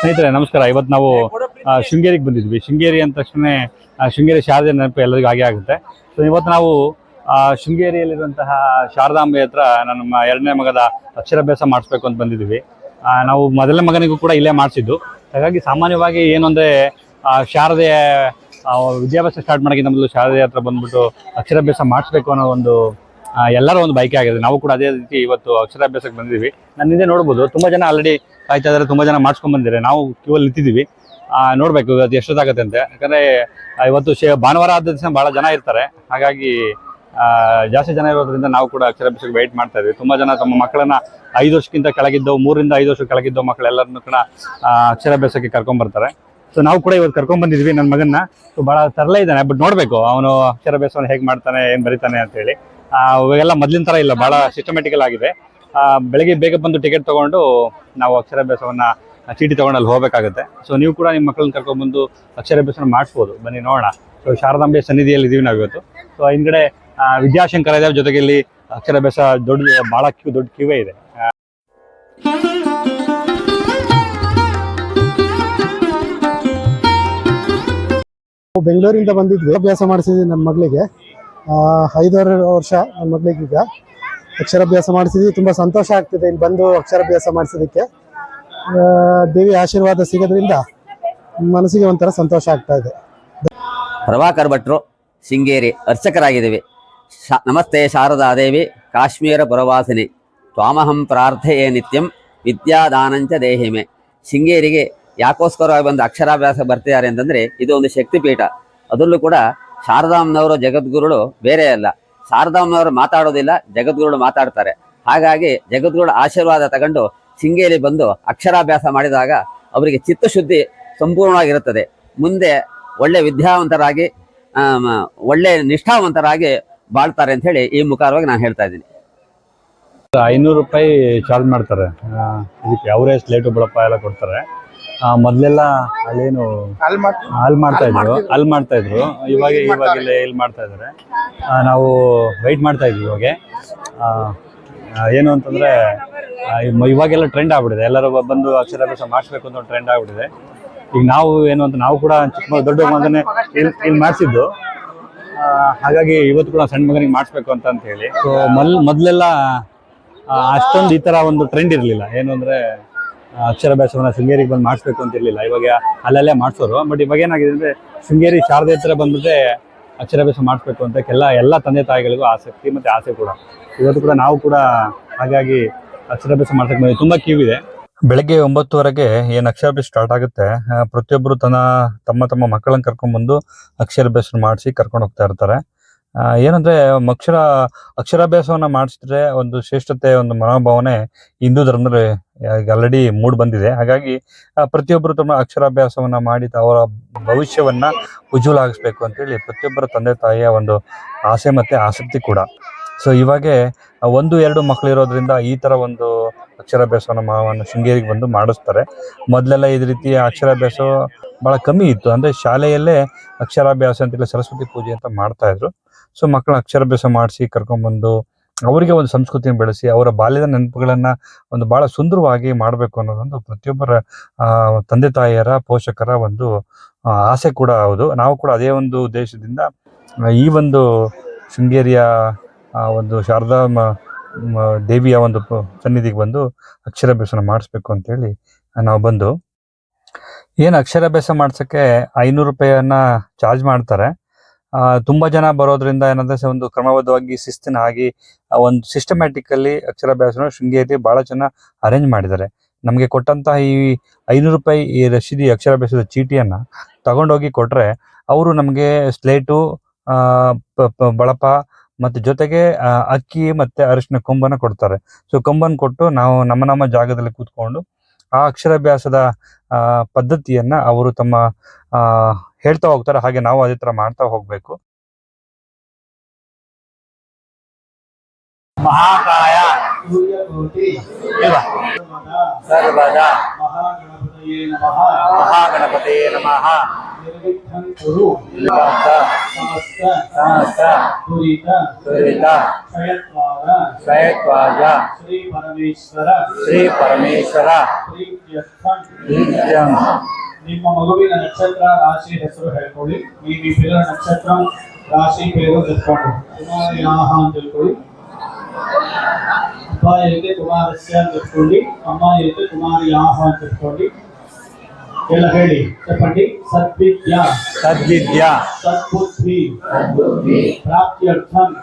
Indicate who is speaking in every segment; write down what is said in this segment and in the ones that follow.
Speaker 1: ಸ್ನೇಹಿತರೆ, ನಮಸ್ಕಾರ. ಇವತ್ತು ನಾವು ಶೃಂಗೇರಿಗೆ ಬಂದಿದ್ವಿ. ಶೃಂಗೇರಿ ಅಂದ ತಕ್ಷಣ ಶೃಂಗೇರಿ ಶಾರದೆ ನೆನಪು ಎಲ್ಲರಿಗೂ ಹಾಗೆ ಆಗುತ್ತೆ. ಸೊ ಇವತ್ತು ನಾವು ಶೃಂಗೇರಿಯಲ್ಲಿರುವಂತಹ ಶಾರದಾಂಬೆ ಹತ್ರ ನಮ್ಮ ಎರಡನೇ ಮಗದ ಅಕ್ಷರಾಭ್ಯಾಸ ಮಾಡಿಸ್ಬೇಕು ಅಂತ ಬಂದಿದ್ವಿ ನಾವು ಮೊದಲನೇ ಮಗನಿಗೂ ಕೂಡ ಇಲ್ಲೇ ಮಾಡಿಸಿದ್ದು. ಹಾಗಾಗಿ ಸಾಮಾನ್ಯವಾಗಿ ಏನು ಅಂದರೆ ಶಾರದೆ ವಿದ್ಯಾಭ್ಯಾಸ ಸ್ಟಾರ್ಟ್ ಮಾಡೋಕ್ಕಿಂತ ಮೊದಲು ಶಾರದೆ ಹತ್ರ ಬಂದ್ಬಿಟ್ಟು ಅಕ್ಷರಾಭ್ಯಾಸ ಮಾಡಿಸ್ಬೇಕು ಅನ್ನೋ ಒಂದು ಎಲ್ಲರೂ ಒಂದು ಬೈಕೆ ಆಗಿದೆ. ನಾವು ಕೂಡ ಅದೇ ರೀತಿ ಇವತ್ತು ಅಕ್ಷರಾಭ್ಯಾಸಕ್ಕೆ ಬಂದಿದ್ದೀವಿ. ನನ್ನ ಹಿಂದೆ ನೋಡ್ಬೋದು. ತುಂಬ ಜನ ಆಲ್ರೆಡಿ ಕಾಯ್ತಾ ಇದ್ದಾರೆ ತುಂಬ ಜನ ಮಾಡ್ಸ್ಕೊಂಡ್ ಬಂದಿದ್ದಾರೆ. ನಾವು ಕ್ಯೂ ಅಲ್ಲಿ ನಿಂತಿದ್ದೀವಿ ನೋಡ್ಬೇಕು ಅದು ಎಷ್ಟೊತ್ತಾಗತ್ತೆ ಅಂತ. ಯಾಕಂದ್ರೆ ಇವತ್ತು ಶೇ ಭಾನುವಾರ ಆದ ದಿವಸ ಭಾಳ ಜನ ಇರ್ತಾರೆ. ಹಾಗಾಗಿ ಜಾಸ್ತಿ ಜನ ಇರೋದ್ರಿಂದ ನಾವು ಕೂಡ ಅಕ್ಷರಾಭ್ಯಾಸಕ್ಕೆ ವೆಯ್ಟ್ ಮಾಡ್ತಾ ಇದ್ವಿ. ತುಂಬ ಜನ ತಮ್ಮ ಮಕ್ಕಳನ್ನ ಐದು ವರ್ಷಕ್ಕಿಂತ ಕೆಳಗಿದ್ದವು ಮೂರಿಂದ ಐದು ವರ್ಷ ಕೆಳಗಿದ್ದವು ಮಕ್ಕಳೆಲ್ಲರನ್ನು ಕೂಡ ಅಕ್ಷರಭ್ಯಾಸಕ್ಕೆ ಕರ್ಕೊಂಡ್ ಬರ್ತಾರೆ. ಸೊ ನಾವು ಕೂಡ ಇವತ್ತು ಕರ್ಕೊಂಡ್ ಬಂದಿದ್ವಿ ನನ್ನ ಮಗನ್ನ ಸೊ ಭಾಳ ತರಲೆ ಇದ್ದಾನೆ. ಬಟ್ ನೋಡ್ಬೇಕು ಅವನು ಅಕ್ಷರಾಭ್ಯಾಸವನ್ನು ಹೇಗೆ ಮಾಡ್ತಾನೆ ಏನು ಬರೀತಾನೆ ಅಂತೇಳಿ. ಆ, ಇವಾಗೆಲ್ಲ ಮೊದ್ಲಿನ ಥರ ಇಲ್ಲ. ಭಾಳ ಸಿಸ್ಟಮೆಟಿಕಲ್ ಆಗಿದೆ. ಬೆಳಗ್ಗೆ ಬೇಗ ಬಂದು ಟಿಕೆಟ್ ತಗೊಂಡು ನಾವು ಅಕ್ಷರಾಭ್ಯಾಸವನ್ನ ಚೀಟಿ ತಗೊಂಡು ಅಲ್ಲಿ ಹೋಗಬೇಕಾಗುತ್ತೆ. ಸೊ ನೀವು ಕೂಡ ನಿಮ್ಮ ಮಕ್ಕಳನ್ನ ಕರ್ಕೊಂಡ್ಬಂದು ಅಕ್ಷರಾಭ್ಯಾಸನ ಮಾಡಿಸ್ಬೋದು ಬನ್ನಿ, ನೋಡೋಣ. ಸೊ ಶಾರದಾಂಬೆ ಸನ್ನಿಧಿಯಲ್ಲಿ ಇದೀವಿ ನಾವು ಇವತ್ತು. ಸೊ ಹಿಂದ್ಗಡೆ ವಿದ್ಯಾಶಂಕರ ಇದಾವೆ ಜೊತೆಗೆ ಇಲ್ಲಿ ಅಕ್ಷರಾಭ್ಯಾಸ ದೊಡ್ಡ ಭಾಳ ಕ್ಯೂ, ದೊಡ್ಡ ಕ್ಯೂವೇ ಇದೆ.
Speaker 2: ಬೆಂಗಳೂರಿಂದ ಬಂದಿದ್ವಿ ಅಭ್ಯಾಸ ಮಾಡಿಸಿದ್ವಿ ನನ್ನ ಮಗಳಿಗೆ. ಐದಾರು ವರ್ಷ ನನ್ನ ಮಗಳಿಗೆ ಈಗ ಅಕ್ಷರಾಭ್ಯಾಸ ಮಾಡಿಸಿದ್ವಿ. ತುಂಬ ಸಂತೋಷ ಆಗ್ತಿದೆ ಇಲ್ಲಿ ಬಂದು ಅಕ್ಷರಾಭ್ಯಾಸ ಮಾಡಿಸೋದಕ್ಕೆ ದೇವಿ ಆಶೀರ್ವಾದ ಸಿಗೋದ್ರಿಂದ ಮನಸ್ಸಿಗೆ ಒಂಥರ ಸಂತೋಷ ಆಗ್ತಾ ಇದೆ.
Speaker 3: ಪ್ರಭಾಕರ್ ಭಟ್ರು, ಶೃಂಗೇರಿ ಅರ್ಚಕರಾಗಿದ್ದೀವಿ. ನಮಸ್ತೆ ಶಾರದಾ ದೇವಿ ಕಾಶ್ಮೀರ ಪುರವಾಸಿನಿ. ತ್ವಾಮಹಂ ಪ್ರಾರ್ಥೆಯೇ ನಿತ್ಯಂ, ವಿದ್ಯಾದಾನಂಚ ದೇಹಿಮೆ. ಶೃಂಗೇರಿಗೆ ಯಾಕೋಸ್ಕರವಾಗಿ ಬಂದು ಅಕ್ಷರಾಭ್ಯಾಸ ಬರ್ತಿದ್ದಾರೆ ಅಂತಂದ್ರೆ ಇದು ಒಂದು ಶಕ್ತಿಪೀಠ. ಅದರಲ್ಲೂ ಕೂಡ ಶಾರದಾಂನವರು, ಜಗದ್ಗುರುಗಳು ಬೇರೆ ಅಲ್ಲ. ಶಾರದಾಂನವರು ಮಾತಾಡೋದಿಲ್ಲ, ಜಗದ್ಗುರುಗಳು ಮಾತಾಡ್ತಾರೆ. ಹಾಗಾಗಿ ಜಗದ್ಗುರುಗಳ ಆಶೀರ್ವಾದ ತಗೊಂಡು ಶೃಂಗೇರಿ ಬಂದು ಅಕ್ಷರಾಭ್ಯಾಸ ಮಾಡಿದಾಗ ಅವರಿಗೆ ಚಿತ್ತಶುದ್ಧಿ ಸಂಪೂರ್ಣವಾಗಿರುತ್ತದೆ. ಮುಂದೆ ಒಳ್ಳೆ ವಿದ್ಯಾವಂತರಾಗಿ ಒಳ್ಳೆ ನಿಷ್ಠಾವಂತರಾಗಿ ಬಾಳ್ತಾರೆ ಅಂತ ಹೇಳಿ ಈ ಮುಖಾರವಾಗಿ ನಾನು ಹೇಳ್ತಾ ಇದ್ದೀನಿ.
Speaker 1: ಐನೂರು ರೂಪಾಯಿ ಚಾರ್ಜ್ ಮಾಡ್ತಾರೆ. ಇದಕ್ಕೆ ಅವರೇ ಸ್ಲೇಟು ಬಳಪ ಎಲ್ಲ ಕೊಡ್ತಾರೆ. ಮೊದ್ಲೆಲ್ಲ ಅಲ್ಲೇನು ಅಲ್ಲಿ ಮಾಡ್ತಾ ಇದ್ರು. ಅಲ್ಲಿ ಮಾಡ್ತಾ ಇದ್ರು. ಇವಾಗ ಇವಾಗ ಇಲ್ಲಿ ಮಾಡ್ತಾ ಇದ್ದಾರೆ ನಾವು ವೆಯ್ಟ್ ಮಾಡ್ತಾ ಇದ್ವಿ ಇವಾಗ. ಏನು ಅಂತಂದ್ರೆ ಇವಾಗೆಲ್ಲ ಟ್ರೆಂಡ್ ಆಗ್ಬಿಟ್ಟಿದೆ. ಎಲ್ಲರೂ ಬಂದು ಅಕ್ಷರಾಭ್ಯಾಸ ಮಾಡಿಸ್ಬೇಕು ಅಂತ ಟ್ರೆಂಡ್ ಆಗ್ಬಿಟ್ಟಿದೆ. ಈಗ ನಾವು ಏನು ಅಂತ ನಾವು ಕೂಡ ಚಿಕ್ಕ ದೊಡ್ಡ ಮಗನೇ ಇಲ್ಲಿ ಇಲ್ಲಿ ಮಾಡಿಸಿದ್ದು. ಹಾಗಾಗಿ ಇವತ್ತು ಕೂಡ ಸಣ್ಣ ಮಗನಿಗೆ ಮಾಡಿಸ್ಬೇಕು ಅಂತ ಅಂತ ಹೇಳಿ. ಸೊ ಮೊದ್ಲೆಲ್ಲ ಮೊದಲೆಲ್ಲ ಅಷ್ಟೊಂದು ಈ ತರ ಒಂದು ಟ್ರೆಂಡ್ ಇರಲಿಲ್ಲ. ಏನು ಅಂದ್ರೆ ಅಕ್ಷರಾಭ್ಯಾಸವನ್ನ ಶೃಂಗೇರಿಗೆ ಬಂದು ಮಾಡಿಸ್ಬೇಕು ಅಂತ ಇರಲಿಲ್ಲ. ಇವಾಗ ಅಲ್ಲಲ್ಲೇ ಮಾಡಿಸೋರು. ಬಟ್ ಇವಾಗ ಏನಾಗಿದೆ ಅಂದ್ರೆ ಶೃಂಗೇರಿ ಶಾರದೆ ಹತ್ರ ಬಂದ್ಬಿಟ್ಟೆ ಅಕ್ಷರಾಭ್ಯಾಸ ಮಾಡಿಸ್ಬೇಕು ಅಂತ ಎಲ್ಲ ಎಲ್ಲ ತಂದೆ ತಾಯಿಗಳಿಗೂ ಆಸಕ್ತಿ ಮತ್ತೆ ಆಸೆ ಕೂಡ. ಇವತ್ತು ಕೂಡ ನಾವು ಕೂಡ ಹಾಗಾಗಿ ಅಕ್ಷರಾಭ್ಯಾಸ ಮಾಡ್ಸಕ್ಕೆ ಬಂದ್ವಿ. ತುಂಬಾ ಕ್ಯೂ ಇದೆ. ಬೆಳಗ್ಗೆ ಒಂಬತ್ತುವರೆಗೆ ಏನು ಅಕ್ಷರಾಭ್ಯಾಸ ಸ್ಟಾರ್ಟ್ ಆಗುತ್ತೆ ಪ್ರತಿಯೊಬ್ಬರು ತನ್ನ, ತಮ್ಮ ತಮ್ಮ ಮಕ್ಕಳನ್ನ ಕರ್ಕೊಂಡ್ಬಂದು ಅಕ್ಷರಾಭ್ಯಾಸ ಮಾಡಿಸಿ ಕರ್ಕೊಂಡು ಹೋಗ್ತಾ ಇರ್ತಾರೆ. ಏನಂದ್ರೆ ಅಕ್ಷರ ಅಕ್ಷರಾಭ್ಯಾಸವನ್ನ ಮಾಡಿಸಿದ್ರೆ ಒಂದು ಶ್ರೇಷ್ಠತೆ, ಒಂದು ಮನೋಭಾವನೆ ಹಿಂದೂ ಧರ್ಮದಲ್ಲಿ ಆಲ್ರೆಡಿ ಮೂಡ್ ಬಂದಿದೆ. ಹಾಗಾಗಿ ಪ್ರತಿಯೊಬ್ಬರು ತಮ್ಮ ಅಕ್ಷರಾಭ್ಯಾಸವನ್ನ ಮಾಡಿ ಅವರ ಭವಿಷ್ಯವನ್ನ ಉಜ್ವಲ ಆಗಿಸ್ಬೇಕು ಅಂತೇಳಿ ಪ್ರತಿಯೊಬ್ಬರ ತಂದೆ, ತಾಯಿಯ ಒಂದು ಆಸೆ ಮತ್ತೆ ಆಸಕ್ತಿ ಕೂಡ. ಸೊ ಇವಾಗೆ ಒಂದು, ಎರಡು ಮಕ್ಕಳು ಇರೋದ್ರಿಂದ ಈ ತರ ಒಂದು ಅಕ್ಷರಾಭ್ಯಾಸವನ್ನು ಮಾವನ್ನು ಶೃಂಗೇರಿಗೆ ಬಂದು ಮಾಡಿಸ್ತಾರೆ. ಮೊದಲೆಲ್ಲ ಇದ ರೀತಿ ಅಕ್ಷರಾಭ್ಯಾಸ ಬಹಳ ಕಮ್ಮಿ ಇತ್ತು. ಅಂದ್ರೆ ಶಾಲೆಯಲ್ಲೇ ಅಕ್ಷರಾಭ್ಯಾಸ ಅಂತೇಳಿ ಸರಸ್ವತಿ ಪೂಜೆ ಅಂತ ಮಾಡ್ತಾ ಇದ್ರು. ಸೊ ಮಕ್ಕಳ ಅಕ್ಷರಾಭ್ಯಾಸ ಮಾಡಿಸಿ ಕರ್ಕೊಂಡ್ಬಂದು ಅವರಿಗೆ ಒಂದು ಸಂಸ್ಕೃತಿಯನ್ನು ಬೆಳೆಸಿ ಅವರ ಬಾಲ್ಯದ ನೆನಪುಗಳನ್ನ ಒಂದು ಬಹಳ ಸುಂದರವಾಗಿ ಮಾಡಬೇಕು ಅನ್ನೋದೊಂದು ಪ್ರತಿಯೊಬ್ಬರ ತಂದೆ ತಾಯಿಯರ ಪೋಷಕರ ಒಂದು ಆಸೆ ಕೂಡ ಹೌದು. ನಾವು ಕೂಡ ಅದೇ ಒಂದು ಉದ್ದೇಶದಿಂದ, ಈ ಒಂದು ಶೃಂಗೇರಿಯ ಒಂದು ಶಾರದಾ ದೇವಿಯ ಒಂದು ಸನ್ನಿಧಿಗೆ ಬಂದು ಅಕ್ಷರಾಭ್ಯಾಸನ ಮಾಡಿಸ್ಬೇಕು ಅಂತೇಳಿ ನಾವು ಬಂದು. ಏನು ಅಕ್ಷರಾಭ್ಯಾಸ ಮಾಡ್ಸೋಕ್ಕೆ ಐನೂರು ರೂಪಾಯಿಯನ್ನ ಚಾರ್ಜ್ ಮಾಡ್ತಾರೆ. ಆ, ತುಂಬಾ ಜನ ಬರೋದ್ರಿಂದ ಏನಂದ್ರೆ ಒಂದು ಕ್ರಮಬದ್ಧವಾಗಿ ಶಿಸ್ತಿನ ಆಗಿ ಒಂದು ಸಿಸ್ಟಮ್ಯಾಟಿಕಲ್ಲಿ ಅಕ್ಷರಾಭ್ಯಾಸನ ಶೃಂಗೇರಿ ಬಹಳ ಚೆನ್ನಾಗಿ ಅರೇಂಜ್ ಮಾಡಿದ್ದಾರೆ. ನಮಗೆ ಕೊಟ್ಟಂತಹ ಈ ಐನೂರು ರೂಪಾಯಿ ಈ ರಶೀದಿ ಅಕ್ಷರಾಭ್ಯಾಸದ ಚೀಟಿಯನ್ನ ತಗೊಂಡೋಗಿ ಕೊಟ್ರೆ ಅವರು ನಮಗೆ ಸ್ಲೇಟು ಬಳಪ ಮತ್ತು ಜೊತೆಗೆ ಅಕ್ಕಿ ಮತ್ತೆ ಅರಿಶಿನ ಕೊಂಬನ ಕೊಡ್ತಾರೆ. ಸೊ ಕೊಂಬನ್ ಕೊಟ್ಟು ನಾವು ನಮ್ಮ ನಮ್ಮ ಜಾಗದಲ್ಲಿ ಕೂತ್ಕೊಂಡು ಆ ಅಕ್ಷರಾಭ್ಯಾಸದ ಪದ್ಧತಿಯನ್ನ ಅವರು ತಮ್ಮ ಹೇಳ್ತಾ ಹೋಗ್ತಾರೆ ಹಾಗೆ ನಾವು ಅದೇ ತರ ಮಾಡ್ತಾ ಹೋಗ್ಬೇಕು ಮಹಾಕಾಯ ಸರ್ವದ
Speaker 2: ಮಹಾಗಣಪತಿಯೇ ನಮಃ
Speaker 1: ಮಹಾಗಣಪತಿ ನಮಃ
Speaker 2: ನಿರ್ವಿಘ್ನಂ ಕುರು
Speaker 1: ನಿವಾಸ
Speaker 2: ಸಮಸ್ತ
Speaker 1: ಸಮಸ್ತ
Speaker 2: ದುರಿತ
Speaker 1: ದುರಿತ
Speaker 2: ಕ್ಷಯತ್ವಾದ
Speaker 1: ಕ್ಷಯತ್ವಾಯ
Speaker 2: ಶ್ರೀ ಪರಮೇಶ್ವರ
Speaker 1: ಶ್ರೀ ಪರಮೇಶ್ವರ
Speaker 2: ಪ್ರೀತ್ಯ
Speaker 1: ಪ್ರೀತ್ಯಂ
Speaker 4: ನಿಮ್ಮ ಮಗುವಿನ ನಕ್ಷತ್ರ ರಾಶಿ ಹೆಸರು ಹೇಳ್ಕೊಳ್ಳಿ ನೀವು ಈ ಪಿಲ್ಲರ ನಕ್ಷತ್ರ ರಾಶಿ ಪೇರು ಎತ್ಕೊಂಡು ಕುಮಾರಿಯಾಹ ಅಂತ ಹೇಳ್ಕೊಳ್ಳಿ ಅಪ್ಪ ಐತೆ ಕುಮಾರಸ್ಯ ಅಂತ ಎತ್ಕೊಂಡು ಅಮ್ಮ ಐತೆ ಕುಮಾರಿಯಾಹ ಅಂತ ಎತ್ಕೊಂಡು ಎಲ್ಲ ಹೇಳಿ ಚಪ್ಪಂಡಿ
Speaker 1: सद्विद्या।
Speaker 4: सद्विद्या।
Speaker 1: सद्बुद्धि।
Speaker 4: प्राप्त्यर्थम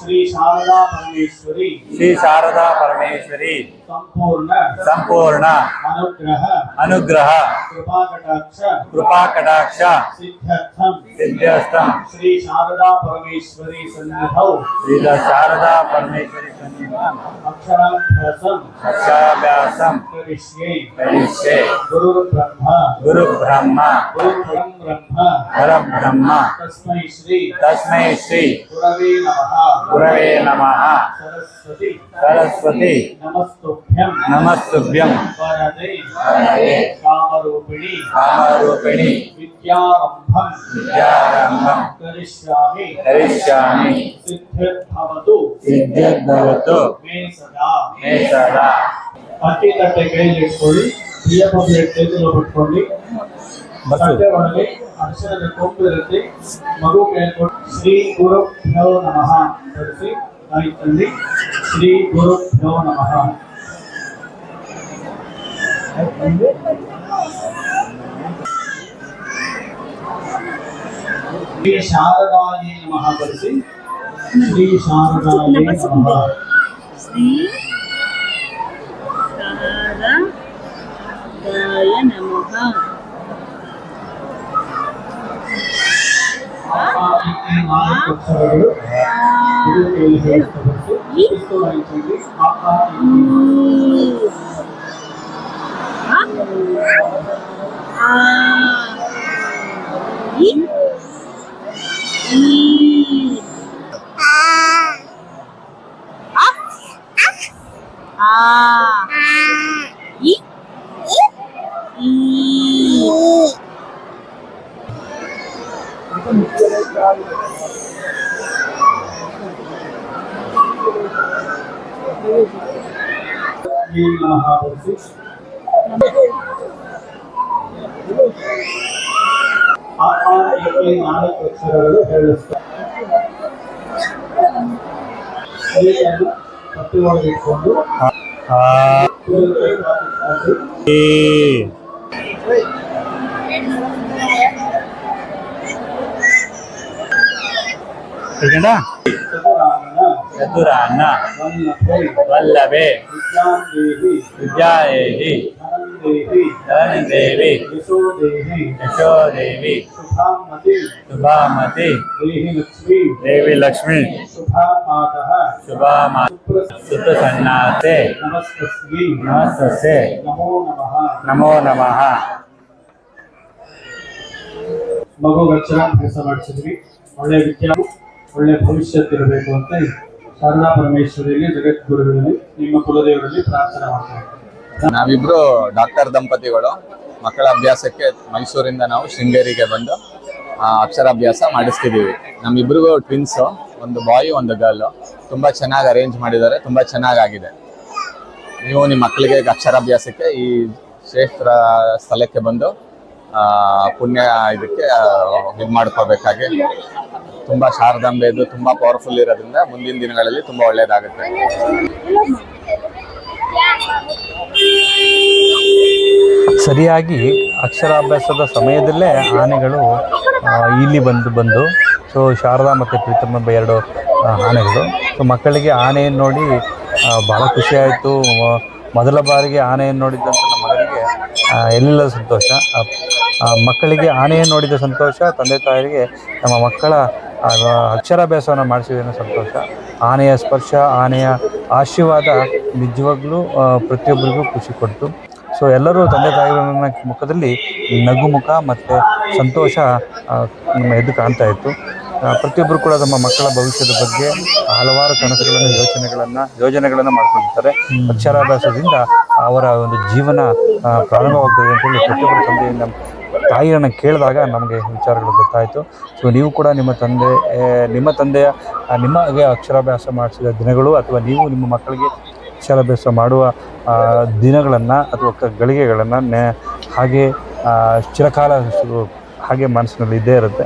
Speaker 1: श्री शारदा
Speaker 4: परमेश्वरी।
Speaker 1: श्री
Speaker 4: शारदा परमेश्वरी। संपूर्ण। संपूर्ण।
Speaker 1: अनुग्रह। अनुग्रह। कृपा कटाक्ष
Speaker 4: कृपा
Speaker 1: कटाक्ष
Speaker 4: सिद्ध्यर्थम
Speaker 1: सिद्ध्यर्थम
Speaker 4: श्री शारदा
Speaker 1: परमेश्वरी सन्निधौ।
Speaker 4: श्री शारदा परमेश्वरी
Speaker 1: सन्निधं।
Speaker 4: अक्षराभ्यासम अक्षराभ्यासम
Speaker 1: करिष्ये। करिष्ये।
Speaker 4: गुरुर्ब्रह्मा। गुरुर्ब्रह्मा।
Speaker 1: गुरु परम
Speaker 4: ब्रह्म।
Speaker 1: तस्मै
Speaker 4: श्री।
Speaker 1: गुरवे
Speaker 4: नमः।
Speaker 1: सरस्वती।
Speaker 4: सरस्वती
Speaker 1: कामरूपिणी।
Speaker 4: कामरूपिणी।
Speaker 1: करिष्यामि।
Speaker 4: सिद्धिर्भवतु
Speaker 1: सिद्धिर्भवतु
Speaker 4: मे
Speaker 1: सदा।
Speaker 4: मे సదా
Speaker 1: పట్టి కట్టే
Speaker 4: కై చేసుకోండి బియ్యపు ప్లేట్ చేతిలో పెట్టుకోండి ತೆಗೆದು ಬಿಟ್ಕೊಳ್ಳಿ ತಟ್ಟೆ ಒಳಗೆ ಅಕ್ಷರದ ಕೊಂಬು ಇರುತ್ತೆ ಮಗು ಕೇಳ್ಕೊಂಡು ಶ್ರೀ ಗುರುಭ್ಯೋ ನಮಃ ಬರೆಸಿ ಆಯ್ತಲ್ಲಿ ಶ್ರೀ ಗುರುಭ್ಯೋ ನಮಃ ಶ್ರೀ ಶಾರದಾಯೇ ನಮಃ ಬರೆಸಿ ಶ್ರೀ ಶಾರದಾಯೇ ನಮಃ
Speaker 5: ಶ್ರೀ
Speaker 4: ಅಕ್ಷರಗಳು ಇದು ಕೈಯಲ್ಲಿ ಹೇಳ್ತಾ ಬರ್ತು. ಇಷ್ಟು ಆಯ್ತಲ್ಲಿ ಆ, ಆ, ಈ, ಈ.
Speaker 5: ಆ ಆ ಇ ಈ
Speaker 4: ನಾಲ್ಕು ಅಕ್ಷರಗಳು ಹೇಳಿಸ್ತಾರೆ ಇದನ್ನು ಪಟ್ಟಿ ಒಳಗೆ
Speaker 1: ಶುಭಾಮತಿ
Speaker 4: ದೇಹಿ ಲಕ್ಷ್ಮೀ
Speaker 1: ದೇವಿ ಲಕ್ಷ್ಮಿ
Speaker 4: ಸುಧಾಮಾತಃ
Speaker 1: ಶುಭಾಮ ಸುತ ಸನ್ನಾತೆ
Speaker 4: ನಮಸ್ತಸ್ಮೈ
Speaker 1: ನಮಸ್ತೆ
Speaker 4: ನಮೋ ನಮಃ
Speaker 1: ನಮೋ ನಮಃ
Speaker 4: ಮಗು ಅಕ್ಷರಾಭ್ಯಾಸ ಮಾಡಿಸಿದ್ವಿ ಒಳ್ಳೆ ವಿದ್ಯಾ ಒಳ್ಳೆ ಭವಿಷ್ಯತ್ತಿರಬೇಕು ಅಂತ ಶಾರದಾ ಪರಮೇಶ್ವರಿಯಲ್ಲಿ ಜಗದ್ಗುರುಗಳಲ್ಲಿ, ನಿಮ್ಮ ಕುಲದೇವರಲ್ಲಿ ಪ್ರಾರ್ಥನೆ ಮಾಡ್ತಾರೆ
Speaker 6: ನಾವಿಬ್ರು ಡಾಕ್ಟರ್ ದಂಪತಿಗಳು. ಮಕ್ಕಳ ಅಭ್ಯಾಸಕ್ಕೆ ಮೈಸೂರಿಂದ ನಾವು ಶೃಂಗೇರಿಗೆ ಬಂದು ಅಕ್ಷರಾಭ್ಯಾಸ ಮಾಡಿಸ್ತಿದ್ದೀವಿ. ನಮ್ಮಿಬ್ರಿಗೂ ಟ್ವಿನ್ಸ್ ಒಂದು ಬಾಯ್ ಒಂದು ಗರ್ಲ್ ತುಂಬ ಚೆನ್ನಾಗಿ ಅರೇಂಜ್ ಮಾಡಿದ್ದಾರೆ, ತುಂಬ ಚೆನ್ನಾಗಾಗಿದೆ. ನೀವು ನಿಮ್ಮ ಮಕ್ಕಳಿಗೆ ಅಕ್ಷರಾಭ್ಯಾಸಕ್ಕೆ ಈ ಶ್ರೇಷ್ಠ ಸ್ಥಳಕ್ಕೆ ಬಂದು ಪುಣ್ಯ ಇದಕ್ಕೆ ಇದು ಮಾಡ್ಕೋಬೇಕಾಗಿ ತುಂಬಾ ಶಾರದಾಂಬೆದು ತುಂಬಾ ಪವರ್ಫುಲ್ ಇರೋದ್ರಿಂದ ಮುಂದಿನ ದಿನಗಳಲ್ಲಿ ತುಂಬಾ ಒಳ್ಳೇದಾಗುತ್ತೆ.
Speaker 1: ಸರಿಯಾಗಿ ಅಕ್ಷರಾಭ್ಯಾಸದ ಸಮಯದಲ್ಲೇ ಆನೆಗಳು ಇಲ್ಲಿ ಬಂದು ಬಂದು, ಸೊ ಶಾರದಾ ಮತ್ತು ಪ್ರೀತಮ್ ಎಂಬ ಎರಡು ಆನೆಗಳು. ಸೊ ಮಕ್ಕಳಿಗೆ ಆನೆಯನ್ನು ನೋಡಿ ಭಾಳ ಖುಷಿಯಾಯಿತು ಮೊದಲ ಬಾರಿಗೆ ಆನೆಯನ್ನು ನೋಡಿದ್ದಂಥ ನಮ್ಮ ಮಗನಿಗೆ ಎಲ್ಲಿಲ್ಲದ ಸಂತೋಷ. ಮಕ್ಕಳಿಗೆ ಆನೆಯನ್ನು ನೋಡಿದ ಸಂತೋಷ, ತಂದೆ ತಾಯಿಗೆ, ನಮ್ಮ ಮಕ್ಕಳ ಅಕ್ಷರಾಭ್ಯಾಸವನ್ನು ಮಾಡಿಸಿದ್ದೇನೆ ಸಂತೋಷ. ಆನೆಯ ಸ್ಪರ್ಶ, ಆನೆಯ ಆಶೀರ್ವಾದ ನಿಜವಾಗ್ಲೂ ಪ್ರತಿಯೊಬ್ಬರಿಗೂ ಖುಷಿ ಕೊಡ್ತು. ಸೊ ಎಲ್ಲರೂ ತಂದೆ ತಾಯಿಗಳನ್ನ ಮುಖದಲ್ಲಿ ನಗು ಮುಖ ಮತ್ತು ಸಂತೋಷ ನಮ್ಮ ಎದ್ದು ಕಾಣ್ತಾ ಇತ್ತು. ಪ್ರತಿಯೊಬ್ಬರು ಕೂಡ ತಮ್ಮ ಮಕ್ಕಳ ಭವಿಷ್ಯದ ಬಗ್ಗೆ ಹಲವಾರು ಕನಸುಗಳನ್ನು, ಯೋಚನೆಗಳನ್ನು, ಯೋಜನೆಗಳನ್ನು ಮಾಡ್ಕೊಂಡಿರ್ತಾರೆ. ಅಕ್ಷರಾಭ್ಯಾಸದಿಂದ ಅವರ ಒಂದು ಜೀವನ ಪ್ರಾರಂಭವಾಗ್ತದೆ ಅಂತೇಳಿ ಪ್ರತಿಯೊಬ್ಬರ ತಂದೆಯಿಂದ ತಾಯಿಯನ್ನು ಕೇಳಿದಾಗ ನಮಗೆ ವಿಚಾರಗಳು ಗೊತ್ತಾಯಿತು. ಸೊ ನೀವು ಕೂಡ ನಿಮ್ಮ ತಂದೆ ನಿಮ್ಮ ತಂದೆಯ ನಿಮಗೆ ಅಕ್ಷರಾಭ್ಯಾಸ ಮಾಡಿಸಿದ ದಿನಗಳು ಅಥವಾ ನೀವು ನಿಮ್ಮ ಮಕ್ಕಳಿಗೆ ಅಕ್ಷರಾಭ್ಯಾಸ ಮಾಡುವ ದಿನಗಳನ್ನು ಅಥವಾ ಗಳಿಗೆಗಳನ್ನು ನೆ, ಹಾಗೆ ಚಿರಕಾಲ ಹಾಗೆ ಮನಸ್ಸಿನಲ್ಲಿ ಇದ್ದೇ ಇರುತ್ತೆ.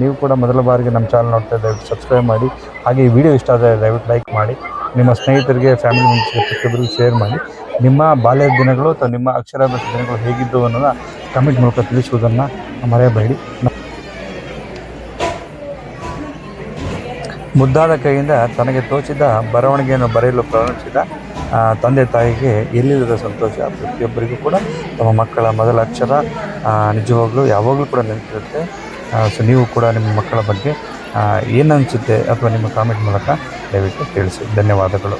Speaker 1: ನೀವು ಕೂಡ ಮೊದಲ ಬಾರಿಗೆ ನಮ್ಮ ಚಾನಲ್ ನೋಡ್ತಾ ದಯವಿಟ್ಟು ಸಬ್ಸ್ಕ್ರೈಬ್ ಮಾಡಿ, ಹಾಗೆ ಈ ವಿಡಿಯೋ ಇಷ್ಟ ಆದರೆ ದಯವಿಟ್ಟು ಲೈಕ್ ಮಾಡಿ, ನಿಮ್ಮ ಸ್ನೇಹಿತರಿಗೆ ಫ್ಯಾಮಿಲಿ ಮೆಂಬರ್ಸ್ಗೆ ಪ್ರತಿಯೊಬ್ಬರಿಗೂ ಶೇರ್ ಮಾಡಿ, ನಿಮ್ಮ ಬಾಲ್ಯದ ದಿನಗಳು ಅಥವಾ ನಿಮ್ಮ ಅಕ್ಷರಾಭ್ಯಾಸ ದಿನಗಳು ಹೇಗಿದ್ದವು ಅನ್ನೋದನ್ನ ಕಮೆಂಟ್ ಮೂಲಕ ತಿಳಿಸುವುದನ್ನು ಮರೆಯಬೇಡಿ. ಮುದ್ದಾದ ಕೈಯಿಂದ ತನಗೆ ತೋಚಿದ ಬರವಣಿಗೆಯನ್ನು ಬರೆಯಲು ಪ್ರಾರಂಭಿಸಿದ ತಂದೆ ತಾಯಿಗೆ ಎಲ್ಲಿಲ್ಲದ ಸಂತೋಷ ಪ್ರತಿಯೊಬ್ಬರಿಗೂ ಕೂಡ ತಮ್ಮ ಮಕ್ಕಳ ಮೊದಲ ಅಕ್ಷರ ನಿಜವಾಗ್ಲೂ ಯಾವಾಗಲೂ ಕೂಡ ನೆನಪಿರುತ್ತೆ. ಸೊ ನೀವು ಕೂಡ ನಿಮ್ಮ ಮಕ್ಕಳ ಬಗ್ಗೆ ಏನು ಅನಿಸುತ್ತೆ ಅಥವಾ ನಿಮ್ಮ ಕಾಮೆಂಟ್ ಮೂಲಕ ದಯವಿಟ್ಟು ತಿಳಿಸಿ. ಧನ್ಯವಾದಗಳು.